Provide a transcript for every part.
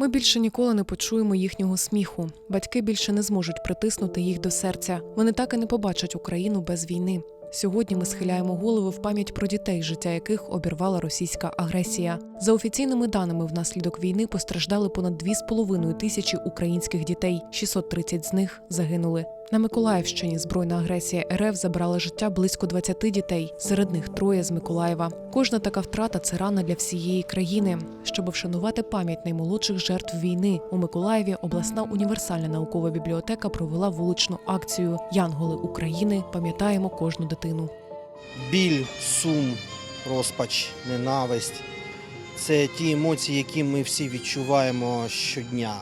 Ми більше ніколи не почуємо їхнього сміху. Батьки більше не зможуть притиснути їх до серця. Вони так і не побачать Україну без війни. Сьогодні ми схиляємо голови в пам'ять про дітей, життя яких обірвала російська агресія. За офіційними даними, внаслідок війни постраждали понад 2,5 тисячі українських дітей. 630 з них загинули. На Миколаївщині збройна агресія РФ забрала життя близько 20 дітей. Серед них троє з Миколаєва. Кожна така втрата це рана для всієї країни. Щоб вшанувати пам'ять наймолодших жертв війни у Миколаєві, обласна універсальна наукова бібліотека провела вуличну акцію Янголи України. Пам'ятаємо кожну дитину. біль, сум, розпач, ненависть це ті емоції, які ми всі відчуваємо щодня.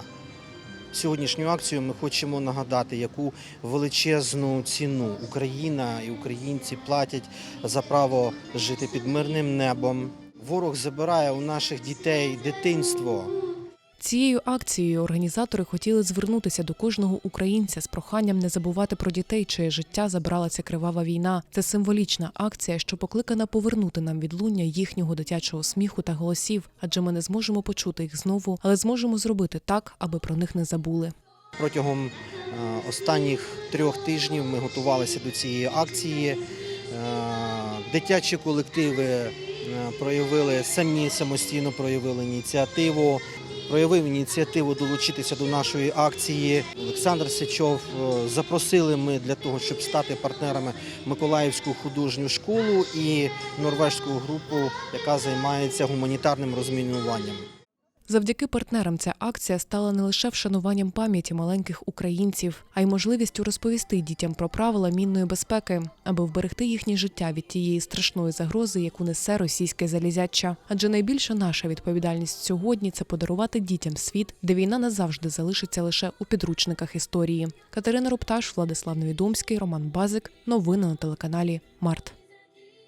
Сьогоднішню акцію ми хочемо нагадати, яку величезну ціну Україна і українці платять за право жити під мирним небом. Ворог забирає у наших дітей дитинство. Цією акцією організатори хотіли звернутися до кожного українця з проханням не забувати про дітей, чиє життя забрала ця кривава війна. Це символічна акція, що покликана повернути нам відлуння їхнього дитячого сміху та голосів, адже ми не зможемо почути їх знову, але зможемо зробити так, аби про них не забули. Протягом е, останніх трьох тижнів ми готувалися до цієї акції. Е, Дитячі колективи е, проявили самі самостійно проявили ініціативу. Проявив ініціативу долучитися до нашої акції. Олександр Сичов е, запросили ми для того, щоб стати партнерами Миколаївську художню школу і норвежську групу, яка займається гуманітарним розмінуванням. Завдяки партнерам ця акція стала не лише вшануванням пам'яті маленьких українців, а й можливістю розповісти дітям про правила мінної безпеки, аби вберегти їхнє життя від тієї страшної загрози, яку несе російське залізяча. Адже найбільша наша відповідальність сьогодні це подарувати дітям світ, де війна назавжди залишиться лише у підручниках історії. Катерина Рупташ, Владислав Невідомський, Роман Базик. Новини на телеканалі Март.